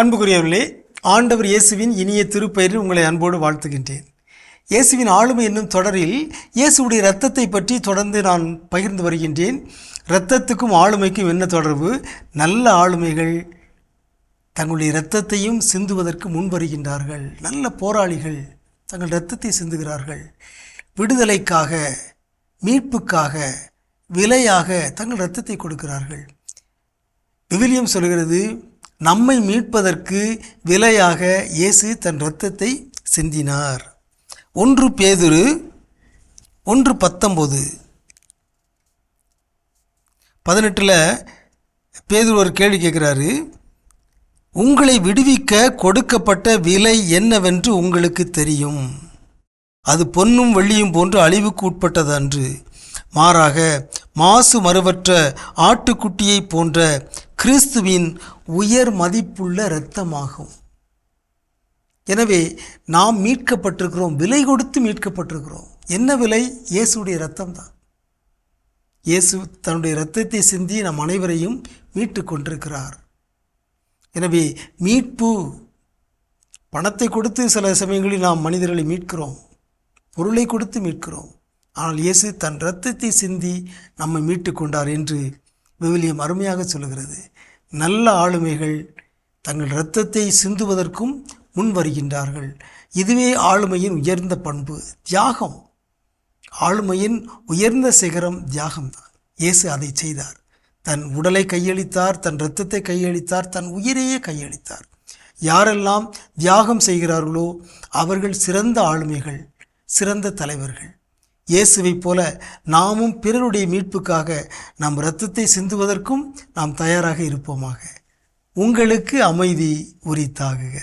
அன்புக்குரியவர்களே ஆண்டவர் இயேசுவின் இனிய திருப்பெயரில் உங்களை அன்போடு வாழ்த்துகின்றேன். இயேசுவின் ஆளுமை என்னும் தொடரில் இயேசுவுடைய இரத்தத்தை பற்றி தொடர்ந்து நான் பகிர்ந்து வருகின்றேன். இரத்தத்துக்கும் ஆளுமைக்கும் என்ன தொடர்பு? நல்ல ஆளுமைகள் தங்களுடைய இரத்தத்தையும் சிந்துவதற்கு முன் வருகின்றார்கள். நல்ல போராளிகள் தங்கள் இரத்தத்தை சிந்துகிறார்கள். விடுதலைக்காக மீட்புக்காக விலையாக தங்கள் இரத்தத்தை கொடுக்கிறார்கள். விவிலியம் சொல்கிறது நம்மை மீட்பதற்கு விலையாக இயேசு தன் இரத்தத்தை சிந்தினார். ஒன்று பேதுரு ஒன்று பத்தொம்போது பதினெட்டில் பேதுரு ஒரு கேள்வி கேட்குறாரு. உங்களை விடுவிக்க கொடுக்கப்பட்ட விலை என்னவென்று உங்களுக்கு தெரியும். அது பொன்னும் வெள்ளியும் போன்று அழிவுக்கு உட்பட்டது அன்று மாறாக மாசு மறுவற்ற ஆட்டுக்குட்டியை போன்ற கிறிஸ்துவின் உயர் மதிப்புள்ள இரத்தமாகும். எனவே நாம் மீட்கப்பட்டிருக்கிறோம் விலை கொடுத்து மீட்கப்பட்டிருக்கிறோம். என்ன விலை? இயேசுடைய ரத்தம் தான் இயேசு தன்னுடைய இரத்தத்தை சிந்தி நம் அனைவரையும் மீட்டு கொண்டிருக்கிறார். எனவே மீட்பு பணத்தை கொடுத்து சில சமயங்களில் நாம் மனிதர்களை மீட்கிறோம் பொருளை கொடுத்து மீட்கிறோம். ஆனால் இயேசு தன் இரத்தத்தை சிந்தி நம்மை மீட்டு கொண்டார் என்று விவிலியம் அருமையாக சொல்கிறது நல்ல ஆளுமைகள் தங்கள் இரத்தத்தை சிந்துவதற்கும் முன் வருகின்றார்கள். இதுவே ஆளுமையின் உயர்ந்த பண்பு தியாகம். ஆளுமையின் உயர்ந்த சிகரம் தியாகம்தான். இயேசு அதை செய்தார். தன் உடலை கையளித்தார் தன் இரத்தத்தை கையளித்தார் தன் உயிரையே கையளித்தார். யாரெல்லாம் தியாகம் செய்கிறார்களோ அவர்கள் சிறந்த ஆளுமைகள் சிறந்த தலைவர்கள். இயேசுவைப் போல நாமும் பிறருடைய மீட்புக்காக நம் இரத்தத்தை சிந்துவதற்கும் நாம் தயாராக இருப்போமாக. உங்களுக்கு அமைதி உரித்தாகுக.